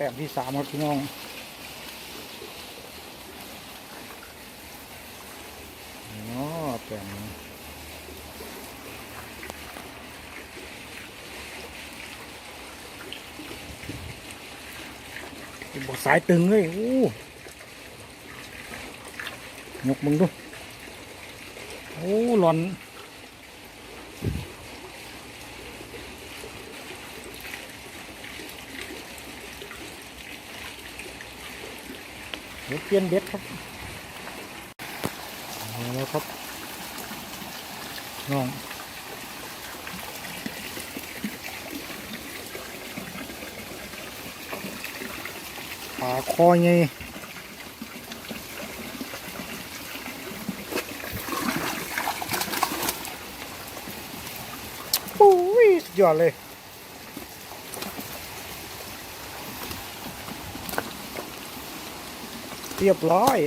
แต้มที่สามครับพี่น้องเนาะแต้มนี้บอสายตึงเลยโอ้ยกมึงดู โอ้หลอน เดี๋ยวเปลี่ยนเบ็ดครับเอาแล้วครับน้องปลาคอใหญ่โอ้ยสุดยอดเลย เรียบร้อย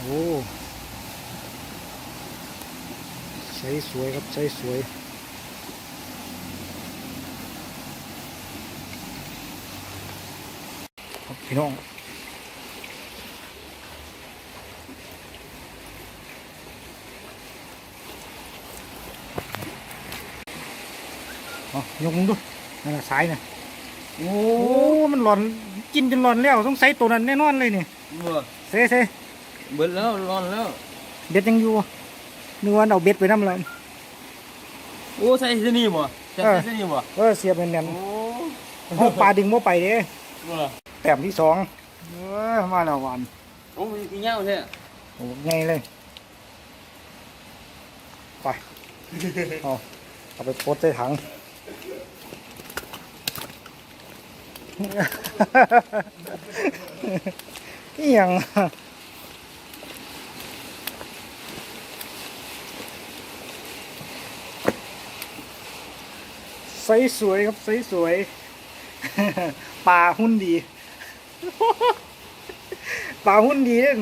โอ้ใช้สวยครับใช้สวยพี่น้อง เอายกมึงดูนั่นน่ะสายน่ะโอ้มันหลอนกินจนหลอนแล้วต้องใส่ตัวนั้นแน่นอนเลยนี่เบื่อเซ่เซ่เบิดแล้วร้อนแล้ว เบ็ดยังอยู่นึกว่าเอาเบ็ดไปน้ำแล้ว โอ้ใส่ที่นี่บ่ใส่เออที่นี่บ่เออเสียบแน่นโอ้ๆเอาปลาดึงโมไปเด้เบื่อแต้มที่สองเออมาแล้วหวานโอ้ยเงี้ยวใช่โอ้ไงเลยไปเอาเอาไปโพสใส่ถัง อหยังใสสวยครับใสสวยปลาหุ้นดีปลาหุ้นดีเด้น